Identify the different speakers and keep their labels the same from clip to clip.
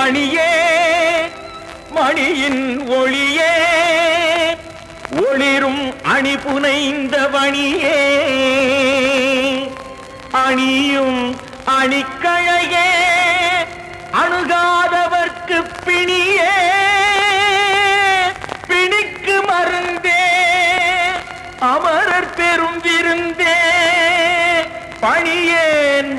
Speaker 1: மணியே மணியின் ஒளியே ஒளிரும் அணி புனைந்த வணியே. அணியும் அணிக்கழையே அணுகாதவர்க்கு பிணியே. பிணிக்கு மருந்தே அமரர் பெரும் விருந்தே. பணியேன்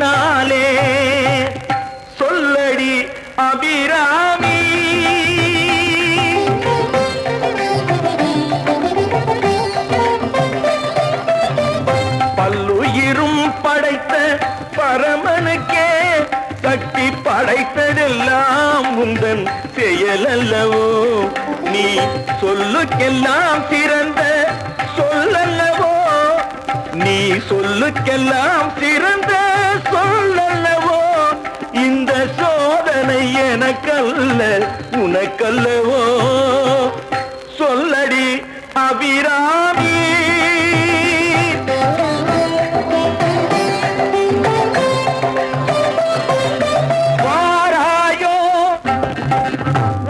Speaker 1: சொன்னாலே சொல்லடி அபிராமி. பல்லுயிரும் படைத்த பரமனுக்கே கட்டி படைத்ததெல்லாம் உந்தன் செயலல்லவோ? நீ சொல்லுக்கெல்லாம் சிறந்த சொல்லல்லவோ? நீ சொல்லுக்கெல்லாம் சிறந்த சொல்லல்லவோ இந்த சோதனை எனக்கல்ல உனக்கல்லவோ? சொல்லடி அபிராமி. வாராயோ?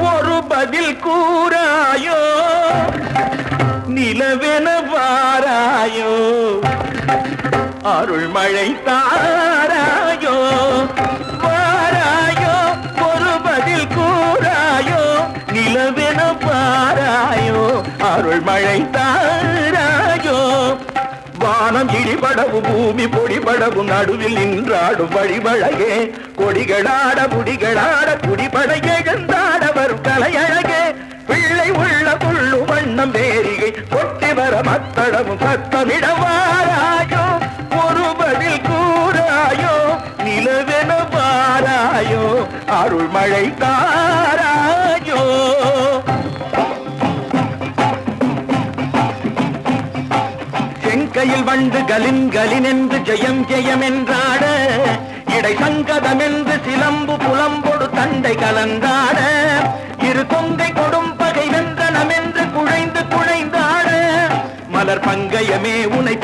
Speaker 1: ஒரு பதில் கூறாயோ? நிலவென வாராயோ? அருள் மழை தாராயோ வாராயோ ஒரு பதில் கூறாயோ நிலவென பாராயோ அருள் மழை தாராயோ. வானம் இடிபடவும் பூமி பொடிபடவும் நடுவில் நின்றாடும் வழிவழகே கொடிகளாட முடிகளாட குடிபட எழுந்தாட வரும் கலையழகே. பிள்ளை உள்ள புள்ளு வண்ணம் வேரிகை கொட்டி வர மத்தளமும் சத்தமிட தாராயோ அருள் மழை தாராயோ செங்கையில் வண்டு கலின் என்று ஜெயம் ஜெயம் என்றாட இடை சங்கதம் என்று சிலம்பு புலம்பொடு தண்டை கலந்தாட இரு கொங்கை கொடும் பகை வென்றனம் குழைந்து குழைந்தாட மலர் பங்கயமே உனை